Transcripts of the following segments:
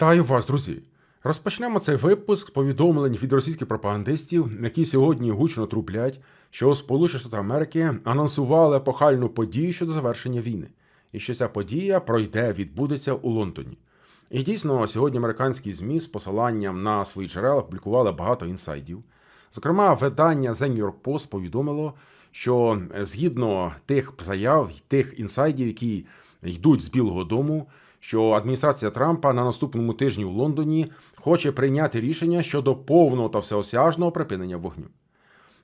Вітаю вас, друзі! Розпочнемо цей випуск з повідомлень від російських пропагандистів, які сьогодні гучно трублять, що Сполучені Штати Америки анонсували епохальну подію щодо завершення війни, і що ця подія пройде, відбудеться у Лондоні. І дійсно, сьогодні американські ЗМІ з посиланням на свої джерела публікували багато інсайдів. Зокрема, видання The New York Post повідомило, що згідно тих заяв, тих інсайдів, які йдуть з Білого Дому, що адміністрація Трампа на наступному тижні у Лондоні хоче прийняти рішення щодо повного та всеосяжного припинення вогню.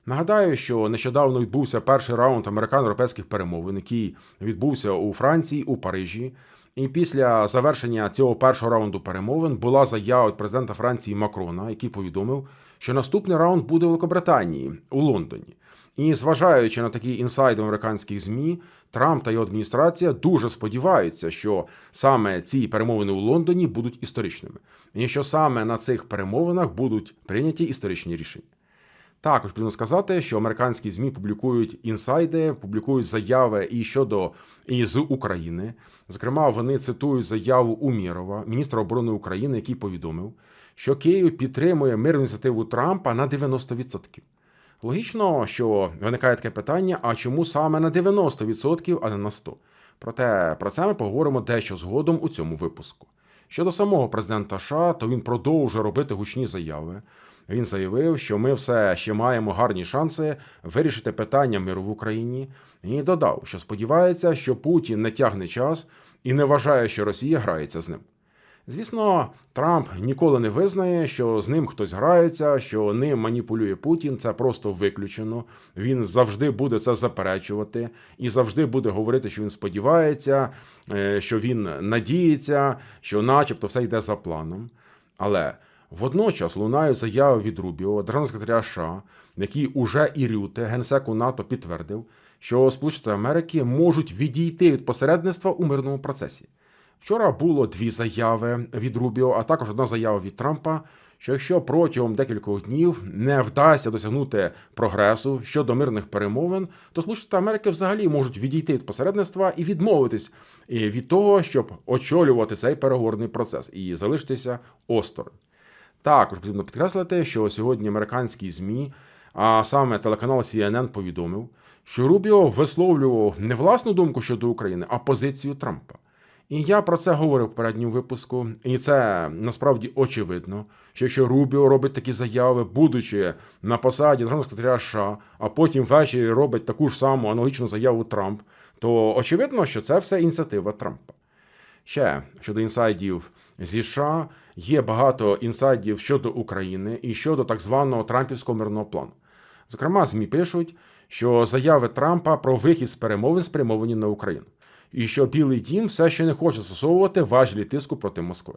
Нагадаю, що нещодавно відбувся перший раунд американо-європейських перемовин, який відбувся у Франції, у Парижі. І після завершення цього першого раунду перемовин була заява від президента Франції Макрона, який повідомив, що наступний раунд буде у Великобританії у Лондоні. І зважаючи на такі інсайди американських змі, Трамп та його адміністрація дуже сподіваються, що саме ці перемовини у Лондоні будуть історичними, і що саме на цих перемовинах будуть прийняті історичні рішення. Також потрібно сказати, що американські змі публікують інсайди, публікують заяви і щодо і з України. Зокрема, вони цитують заяву Умірова, міністра оборони України, який повідомив, що Київ підтримує мирну ініціативу Трампа на 90%. Логічно, що виникає таке питання: а чому саме на 90%, а не на 100%? Проте про це ми поговоримо дещо згодом у цьому випуску. Щодо самого президента США, то він продовжує робити гучні заяви. Він заявив, що ми все ще маємо гарні шанси вирішити питання миру в Україні, і додав, що сподівається, що Путін не тягне час і не вважає, що Росія грається з ним. Звісно, Трамп ніколи не визнає, що з ним хтось грається, що ним маніпулює Путін. Це просто виключено. Він завжди буде це заперечувати і завжди буде говорити, що він сподівається, е, що він надіється, що, начебто, все йде за планом. Але водночас лунають заяви від Рубіо, державного секретаря США, який уже і Рюте, генсеку НАТО, підтвердив, що Сполучені Америки можуть відійти від посередництва у мирному процесі. Вчора було дві заяви від Рубіо, а також одна заява від Трампа. Що якщо протягом декількох днів не вдасться досягнути прогресу щодо мирних перемовин, то Сполучені Штати Америки взагалі можуть відійти від посередництва і відмовитись від того, щоб очолювати цей переговорний процес і залишитися осторонь. Також потрібно підкреслити, що сьогодні американські змі, а саме телеканал CNN повідомив, що Рубіо висловлював не власну думку щодо України, а позицію Трампа. І я про це говорив в передньому випуску, і це насправді очевидно, що якщо Рубіо робить такі заяви, будучи на посаді державного секретаря США, а потім ввечері робить таку ж саму аналогічну заяву Трамп, то очевидно, що це все ініціатива Трампа. Ще щодо інсайдів зі США, є багато інсайдів щодо України і щодо так званого Трампівського мирного плану. Зокрема, ЗМІ пишуть, що заяви Трампа про вихід з перемовин спрямовані на Україну і що Білий Дім все ще не хоче застосовувати важелі тиску проти Москви.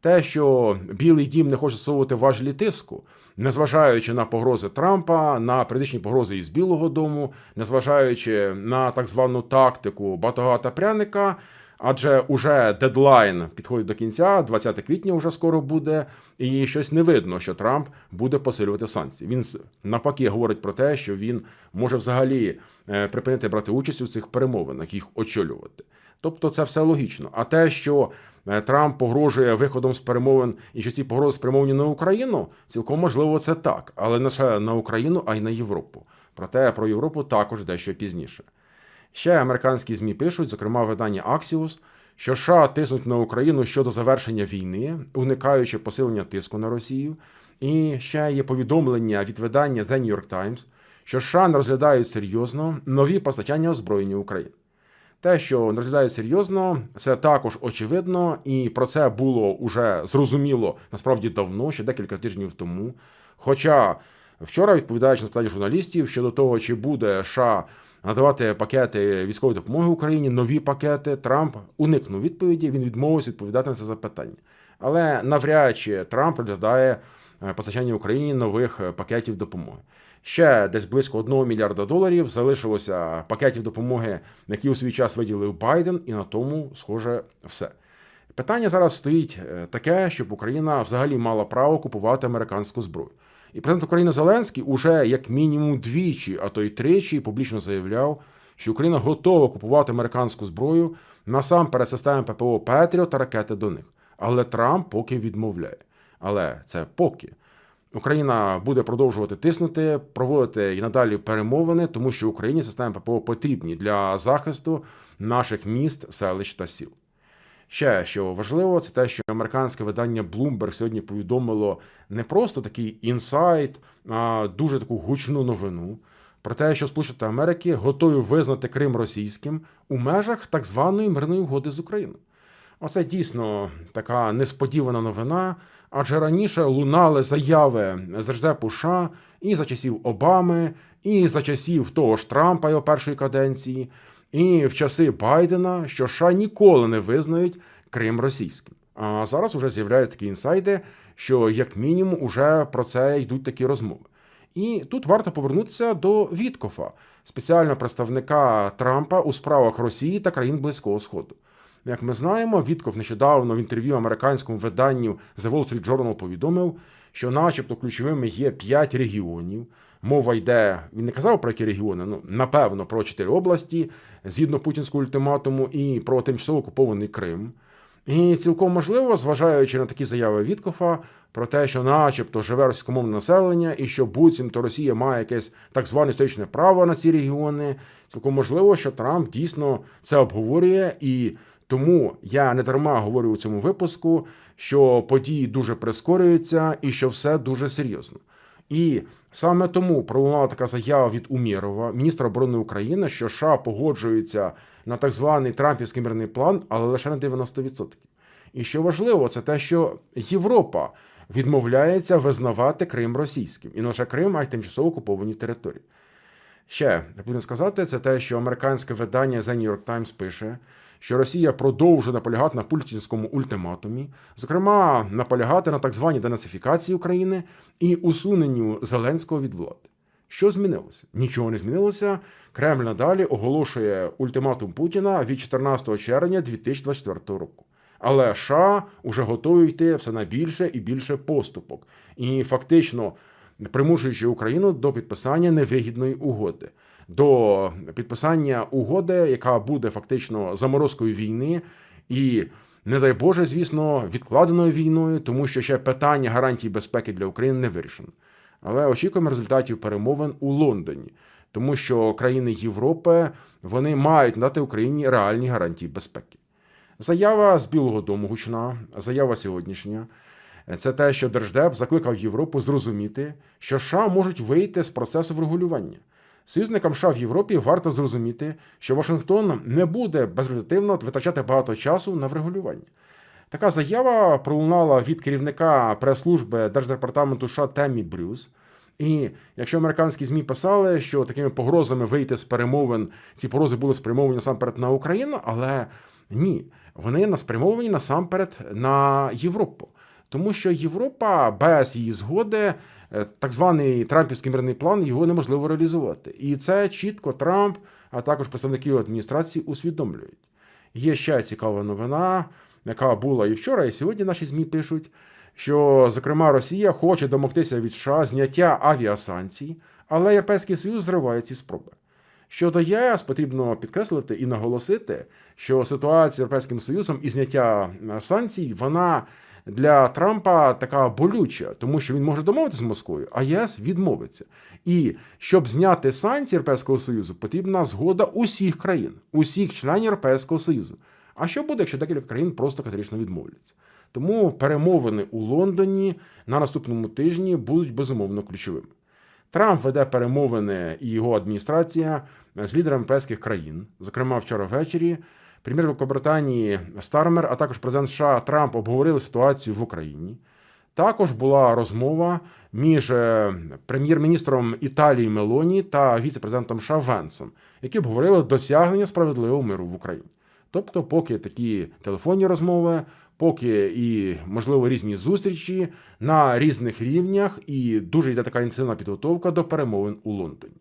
Те, що Білий Дім не хоче застосовувати важелі тиску, незважаючи на погрози Трампа, на періодичні погрози із Білого Дому, незважаючи на так звану тактику батогата пряника, Адже уже дедлайн підходить до кінця, 20 квітня вже скоро буде, і щось не видно, що Трамп буде посилювати санкції. Він навпаки говорить про те, що він може взагалі е, припинити брати участь у цих перемовинах, їх очолювати. Тобто це все логічно. А те, що е, Трамп погрожує виходом з перемовин і що ці погрози спрямовані на Україну, цілком можливо, це так, але не лише на Україну, а й на Європу. Проте про Європу також дещо пізніше. Ще американські ЗМІ пишуть, зокрема видання Axios, що США тиснуть на Україну щодо завершення війни, уникаючи посилення тиску на Росію. І ще є повідомлення від видання The New York Times, що США не розглядають серйозно нові постачання озброєння України. Те, що не розглядають серйозно, це також очевидно, і про це було уже зрозуміло насправді давно, ще декілька тижнів тому. Хоча вчора, відповідаючи на питання журналістів щодо того, чи буде США надавати пакети військової допомоги Україні, нові пакети. Трамп уникнув відповіді. Він відмовився відповідати на це запитання. Але навряд чи Трамп розглядає е, постачання Україні нових пакетів допомоги. Ще десь близько 1 мільярда доларів залишилося пакетів допомоги, які у свій час виділив Байден, і на тому, схоже, все. Питання зараз стоїть е, таке, щоб Україна взагалі мала право купувати американську зброю. І президент України Зеленський уже як мінімум двічі, а то й тричі публічно заявляв, що Україна готова купувати американську зброю насамперед системи ППО Петріо та ракети до них. Але Трамп поки відмовляє. Але це поки. Україна буде продовжувати тиснути, проводити і надалі перемовини, тому що Україні системи ППО потрібні для захисту наших міст, селищ та сіл. Ще що важливо, це те, що американське видання Bloomberg сьогодні повідомило не просто такий інсайт, а дуже таку гучну новину про те, що Сполучені Америки готові визнати Крим російським у межах так званої мирної угоди з Україною. Оце дійсно така несподівана новина, адже раніше лунали заяви з Держдепу США і за часів Обами, і за часів того ж Трампа його першої каденції, і в часи Байдена, що США ніколи не визнають Крим російським. А зараз вже з'являються такі інсайди, що як мінімум уже про це йдуть такі розмови. І тут варто повернутися до Віткофа, спеціального представника Трампа у справах Росії та країн Близького Сходу. Як ми знаємо, Вітков нещодавно в інтерв'ю американському виданню The Wall Street Journal повідомив, що, начебто, ключовими є п'ять регіонів. Мова йде, він не казав про які регіони, ну напевно, про чотири області згідно путінського ультиматуму і про тимчасово окупований Крим. І цілком можливо, зважаючи на такі заяви Віткофа про те, що, начебто, живе російськомовне населення, і що буцімто Росія має якесь так зване історичне право на ці регіони, цілком можливо, що Трамп дійсно це обговорює, і тому я не дарма говорю у цьому випуску, що події дуже прискорюються і що все дуже серйозно. І саме тому пролунала така заява від Умєрова, міністра оборони України, що США погоджується на так званий Трампівський мирний план, але лише на 90%. І що важливо, це те, що Європа відмовляється визнавати Крим російським і не лише Крим, а й тимчасово окуповані території. Ще потрібно сказати, це те, що американське видання The New York Times пише, що Росія продовжує наполягати на путінському ультиматумі, зокрема, наполягати на так званій денацифікації України і усуненню Зеленського від влади. Що змінилося? Нічого не змінилося. Кремль надалі оголошує ультиматум Путіна від 14 червня 2024 року. Але США вже готові йти все на більше і більше поступок, і фактично примушуючи Україну до підписання невигідної угоди, до підписання угоди, яка буде фактично заморозкою війни, і, не дай Боже, звісно, відкладеною війною, тому що ще питання гарантій безпеки для України не вирішено. Але очікуємо результатів перемовин у Лондоні, тому що країни Європи вони мають надати Україні реальні гарантії безпеки. Заява з Білого Дому гучна, заява сьогоднішня. Це те, що Держдеп закликав Європу зрозуміти, що США можуть вийти з процесу врегулювання. Союзникам США в Європі варто зрозуміти, що Вашингтон не буде безрезультативно витрачати багато часу на врегулювання. Така заява пролунала від керівника прес-служби Держдепартаменту США Теммі Брюс. І якщо американські змі писали, що такими погрозами вийти з перемовин, ці погрози були спрямовані насамперед на Україну, але ні, вони спрямовані насамперед на Європу. Тому що Європа без її згоди, е, так званий Трампівський мирний план, його неможливо реалізувати. І це чітко Трамп, а також представники його адміністрації усвідомлюють. Є ще цікава новина, яка була і вчора, і сьогодні наші ЗМІ пишуть, що, зокрема, Росія хоче домогтися від США зняття авіасанкцій, але Європейський Союз зриває ці спроби. Щодо ЄС, потрібно підкреслити і наголосити, що ситуація з Європейським Союзом і зняття санкцій, вона для Трампа така болюча, тому що він може домовитися з Москвою, а ЄС відмовиться. І щоб зняти санкції Європейського Союзу, потрібна згода усіх країн, усіх членів Європейського Союзу. А що буде, якщо декілька країн просто категорично відмовляться? Тому перемовини у Лондоні на наступному тижні будуть безумовно ключовими. Трамп веде перемовини і його адміністрація з лідерами європейських країн. Зокрема, вчора ввечері прем'єр Великобританії Стармер, а також президент США Трамп обговорили ситуацію в Україні. Також була розмова між е, прем'єр-міністром Італії Мелоні та віце-президентом США Венсом, які обговорили досягнення справедливого миру в Україні. Тобто, поки такі телефонні розмови, поки і, можливо, різні зустрічі на різних рівнях, і дуже йде така інтенсивна підготовка до перемовин у Лондоні.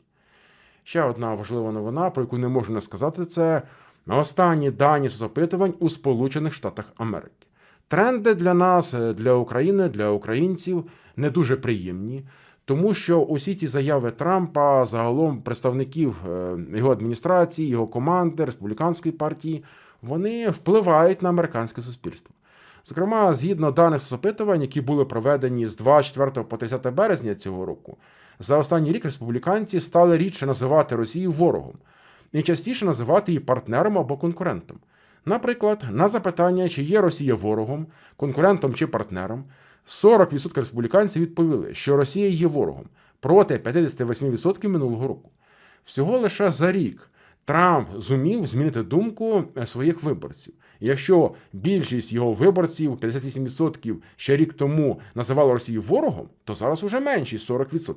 Ще одна важлива новина, про яку не можу не сказати, це на останні дані з опитувань у Сполучених Штатах Америки. Тренди для нас, для України, для українців не дуже приємні, тому що усі ці заяви Трампа, загалом представників е, його адміністрації, його команди, республіканської партії, вони впливають на американське суспільство. Зокрема, згідно даних з опитувань, які були проведені з 24 по 30 березня цього року, за останній рік республіканці стали рідше називати Росію ворогом і частіше називати її партнером або конкурентом. Наприклад, на запитання, чи є Росія ворогом, конкурентом чи партнером, 40% республіканців відповіли, що Росія є ворогом проти 58% минулого року. Всього лише за рік Трамп зумів змінити думку е, своїх виборців. Якщо більшість його виборців, 58% ще рік тому називали Росію ворогом, то зараз уже меншість 40%.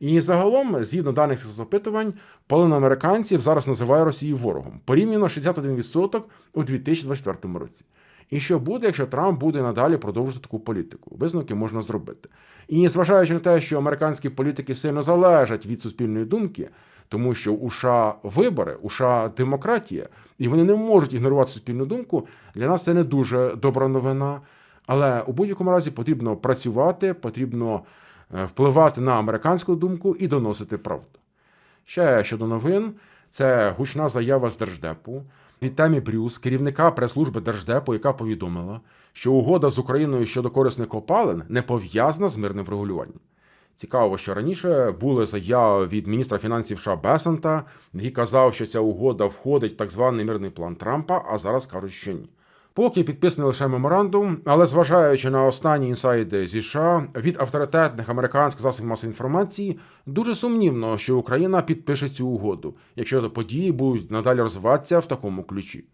І загалом, згідно даних з опитувань, половина американців зараз називає Росію ворогом, порівняно 61% у 2024 році. І що буде, якщо Трамп буде надалі продовжувати таку політику? Висновки можна зробити. І зважаючи на те, що американські політики сильно залежать від суспільної думки, тому що у США вибори, у США демократія, і вони не можуть ігнорувати суспільну думку. Для нас це не дуже добра новина. Але у будь-якому разі потрібно працювати, потрібно впливати на американську думку і доносити правду. Ще щодо новин, це гучна заява з Держдепу від Темі Брюс, керівника прес-служби Держдепу, яка повідомила, що угода з Україною щодо корисних копалин не пов'язана з мирним врегулюванням. Цікаво, що раніше були заяви від міністра фінансів США Бесента, який казав, що ця угода входить в так званий мирний план Трампа, а зараз кажуть, що ні. Поки підписаний лише меморандум, але зважаючи на останні інсайди зі США від авторитетних американських засобів масової інформації, дуже сумнівно, що Україна підпише цю угоду, якщо події будуть надалі розвиватися в такому ключі.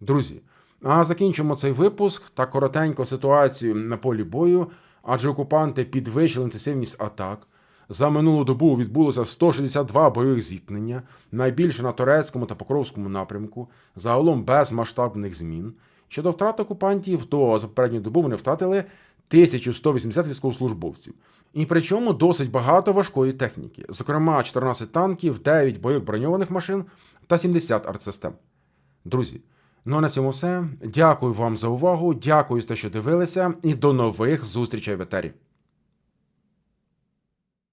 Друзі, а закінчимо цей випуск та коротенько ситуацію на полі бою, адже окупанти підвищили інтенсивність атак. За минулу добу відбулося 162 бойових зіткнення, найбільше на турецькому та покровському напрямку, загалом без масштабних змін. Щодо втрат окупантів, то за попередню добу вони втратили 1180 військовослужбовців. І причому досить багато важкої техніки, зокрема 14 танків, 9 бойових броньованих машин та 70 артсистем. Друзі, ну а на цьому все. Дякую вам за увагу, дякую за те, що дивилися, і до нових зустрічей в етері.